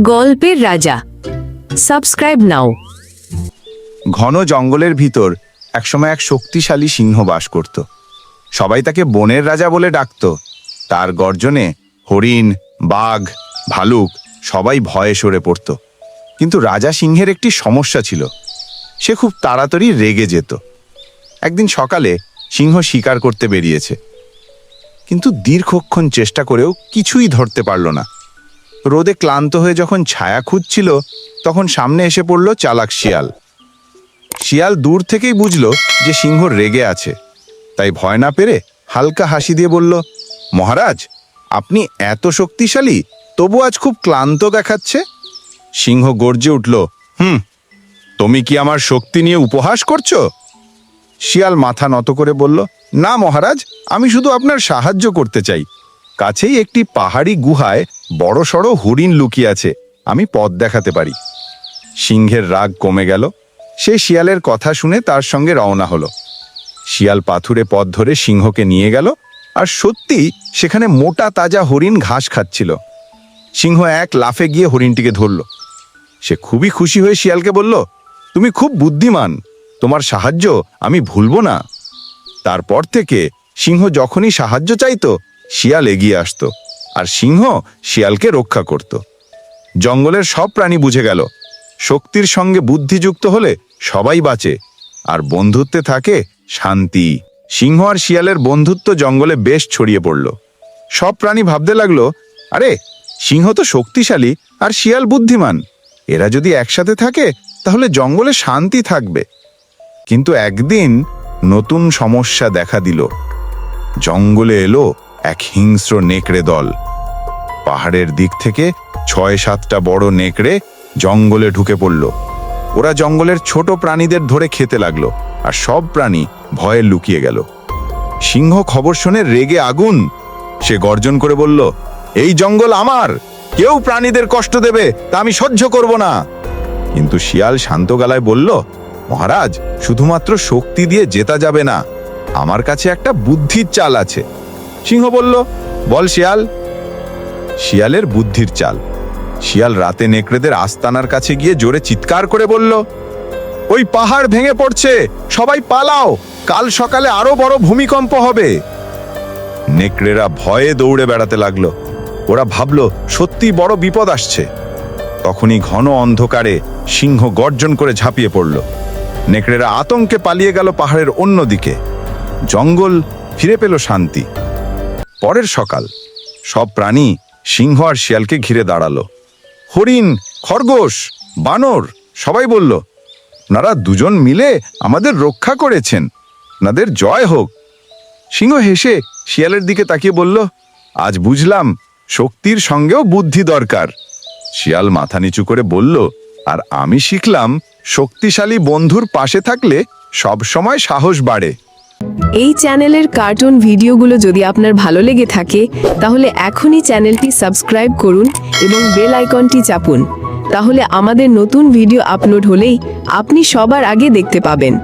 গল্পের রাজা। সাবস্ক্রাইব নাও ঘন জঙ্গলের ভিতর একসময় এক শক্তিশালী সিংহ বাস করত। সবাই তাকে বনের রাজা বলে ডাকত। তার গর্জনে হরিণ, বাঘ, ভালুক সবাই ভয়ে সরে পড়ত। কিন্তু রাজা সিংহের একটি সমস্যা ছিল। সে খুব তাড়াতাড়ি রেগে যেত। একদিন সকালে সিংহ শিকার করতে বেরিয়েছে। কিন্তু দীর্ঘক্ষণ চেষ্টা করেও কিছুই ধরতে পারল না। রোদে ক্লান্ত হয়ে যখন ছায়া খুঁজছিল, তখন সামনে এসে পড়ল চালাক শিয়াল। শিয়াল দূর থেকেই বুঝল যে সিংহ রেগে আছে। তাই ভয় না পেরে হালকা হাসি দিয়ে বলল, মহারাজ, আপনি এত শক্তিশালী, তবু আজ খুব ক্লান্ত দেখাচ্ছে? সিংহ গর্জে উঠল, হুম, তুমি কি আমার শক্তি নিয়ে উপহাস করছ? শিয়াল মাথা নত করে বলল, না মহারাজ, আমি শুধু আপনার সাহায্য করতে চাই। কাছেই একটি পাহাড়ি গুহায় বড় সড়ো হরিণ লুকিয়ে আছে আমি পথ দেখাতে পারি। সিংহের রাগ কমে গেল, সে শিয়ালের কথা শুনে তার সঙ্গে রওনা হলো। শিয়াল পাথুরে পথ ধরে সিংহকে নিয়ে গেল, আর সত্যি সেখানে মোটা তাজা হরিণ ঘাস খাচ্ছিল। সিংহ এক লাফে গিয়ে হরিণটিকে ধরল। সে খুবই খুশি হয়ে শিয়ালকে বলল, তুমি খুব বুদ্ধিমান, তোমার সাহায্য আমি ভুলবো না। তারপর থেকে সিংহ যখনই সাহায্য চাইত, শিয়াল এগিয়ে আসতো। আর সিংহ শিয়ালকে রক্ষা করত। জঙ্গলের সব প্রাণী বুঝে গেল, শক্তির সঙ্গে বুদ্ধিযুক্ত হলে সবাই বাঁচে আর বন্ধুত্বে থাকে শান্তি। সিংহ আর শিয়ালের বন্ধুত্ব জঙ্গলে বেশ ছড়িয়ে পড়ল। সব প্রাণী ভাবতে লাগল, আরে, সিংহ তো শক্তিশালী আর শিয়াল বুদ্ধিমান। এরা যদি একসাথে থাকে, তাহলে জঙ্গলে শান্তি থাকবে। কিন্তু একদিন নতুন সমস্যা দেখা দিল। জঙ্গলে এলো এক হিংস্র নেকড়ে দল। পাহাড়ের দিক থেকে ছয় সাতটা বড় নেকড়ে জঙ্গলে ঢুকে পড়ল। ওরা জঙ্গলের ছোট প্রাণীদের ধরে খেতে লাগল আর সব প্রাণী ভয়ে লুকিয়ে গেল। সিংহ খবর শুনে রেগে আগুন। সে গর্জন করে বলল, এই জঙ্গল আমার! কেউ প্রাণীদের কষ্ট দেবে, তা আমি সহ্য করব না। কিন্তু শিয়াল শান্ত গলায় বলল, মহারাজ, শুধুমাত্র শক্তি দিয়ে জেতা যাবে না। আমার কাছে একটা বুদ্ধির চাল আছে। সিংহ বলল, বল শিয়াল শিয়ালের বুদ্ধির চাল। শিয়াল রাতে নেকড়েদের আস্তানার কাছে গিয়ে জোরে চিৎকার করে বলল, ওই পাহাড় ভেঙে পড়ছে, সবাই পালাও, কাল সকালে আরও বড় ভূমিকম্প হবে। নেকড়েরা ভয়ে দৌড়ে বেড়াতে লাগল। ওরা ভাবল, সত্যি বড় বিপদ আসছে। তখনই ঘন অন্ধকারে সিংহ গর্জন করে ঝাঁপিয়ে পড়ল। নেকড়েরা আতঙ্কে পালিয়ে গেল পাহাড়ের অন্য দিকে। জঙ্গল ফিরে পেল শান্তি। পরের সকাল, সব প্রাণী সিংহ আর শিয়ালকে ঘিরে দাঁড়াল। হরিণ, খরগোশ, বানর! সবাই বলল, নারা দুজন মিলে আমাদের রক্ষা করেছেন। নাদের জয় হোক! সিংহ হেসে শিয়ালের দিকে তাকিয়ে বলল, আজ বুঝলাম, শক্তির সঙ্গেও বুদ্ধি দরকার। শিয়াল মাথা নিচু করে বলল, আর আমি শিখলাম, শক্তিশালী বন্ধুর পাশে থাকলে সব সময় সাহস বাড়ে। এই চ্যানেলের কার্টুন ভিডিওগুলো যদি আপনার ভালো লেগে থাকে, তাহলে এখনই চ্যানেলটি সাবস্ক্রাইব করুন এবং বেল আইকনটি চাপুন। তাহলে আমাদের নতুন ভিডিও আপলোড হলেই আপনি সবার আগে দেখতে পাবেন।